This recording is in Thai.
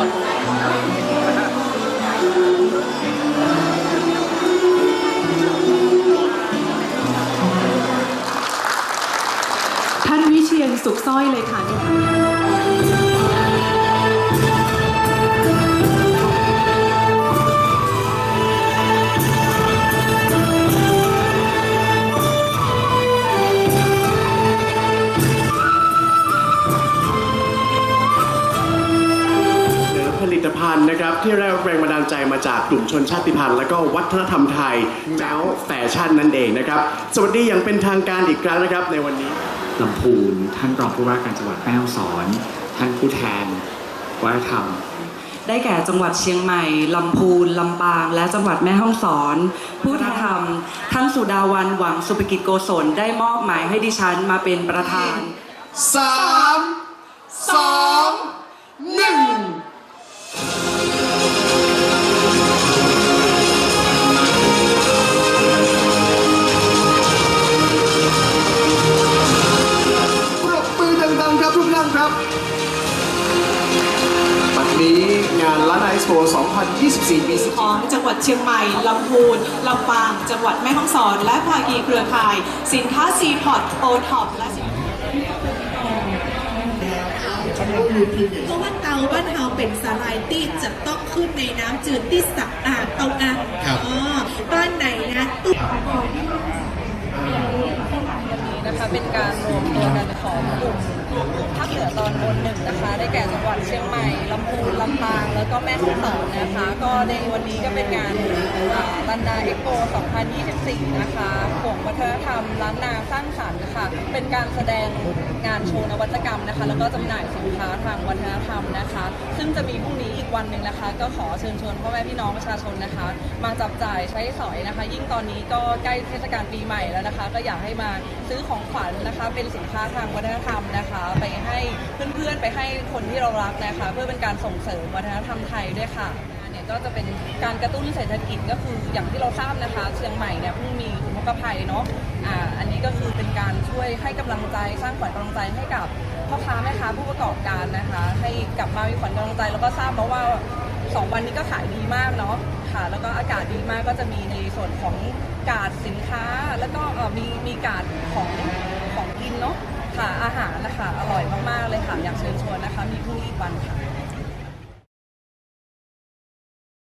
ท่านวิเชียนสุขสร้อยเลยค่ะ ภัณฑ์นะครับที่ได้รับแรงบันดาลใจมาจากกลุ่มชนชาติพันธุ์และก็วัฒนธรรมไทยแม้วแฟชั่นนั่นเองนะครับ สวัสดีอย่างเป็นทางการอีกครั้งนะครับในวันนี้ลำพูนท่านรองผู้ว่าการจังหวัดแม่ฮ่องสอน ท่านผู้แทนวัฒนธรรมได้แก่จังหวัดเชียงใหม่ ลำพูน ลำปาง และจังหวัดแม่ฮ่องสอน ผู้ทธรรมท่านสุดาวันหวังสุภกิจโกศลได้มอบหมายให้ดิฉันมาเป็นประธานสามสอง ครับทุกท่านครับบัดนี้งานล้านไอซ์โป2024 ปีของจังหวัดเชียงใหม่ ลำพูน ลำปาง จังหวัดแม่ฮ่องสอน และภาคีเครือข่าย สินค้าซีพอร์ตโอท็อปและสินค้าเพราะว่าเตาบ้านเฮาเป็นสไลด์ที่จะต้องขึ้นในน้ำจืดที่สะอาดเตาอังอ๋อบ้านไหนนะตุ๊กนะคะเป็นการ ภาคเหนือตอนบนหนึ่งนะคะ ได้แก่จังหวัดเชียงใหม่ลำพูนลำปางแล้วก็แม่ฮ่องสอนนะคะ ก็ในวันนี้ก็เป็นงาน ลันดาเอ็กโป 2024 นะคะของวัฒนธรรมล้านนาสร้างสรรค์ค่ะ เป็นการแสดงงานโชว์นวัตกรรมนะคะ แล้วก็จำหน่ายสินค้าทางวัฒนธรรมนะคะ ซึ่งจะมีพรุ่งนี้อีกวันหนึ่งนะคะ ก็ขอเชิญชวนพ่อแม่พี่น้องประชาชนนะคะ มาจับจ่ายใช้สอยนะคะ ยิ่งตอนนี้ก็ใกล้เทศกาลปีใหม่แล้วนะคะ ก็อยากให้มาซื้อของขวัญนะคะ เป็นสินค้าทางวัฒนธรรมนะคะ ไปให้เพื่อนๆ ไปให้คนที่เรารักนะคะ เพื่อเป็นการส่งเสริมวัฒนธรรมไทยด้วยค่ะ ก็จะเป็นการกระตุ้นเศรษฐกิจก็คืออย่างที่เราทราบนะคะ เชียงใหม่เนี่ยเพิ่งมีอุทกภัยเนาะอ่าอันนี้ก็คือเป็นการช่วยให้กำลังใจสร้างขวัญกำลังใจให้กับพ่อค้าแม่ค้าผู้ประกอบการนะคะ ให้กลับมามีขวัญกำลังใจแล้วก็ทราบมาว่าสองวันนี้ก็ขายดีมากเนาะค่ะแล้วก็อากาศดีมากก็จะมีในส่วนของการดสินค้า แล้วก็มีมีการดของของกินเนาะค่ะอาหารนะคะอร่อยมากๆเลยค่ะอยากเชิญชวนนะคะ มีพรุ่งนี้อีกวันค่ะ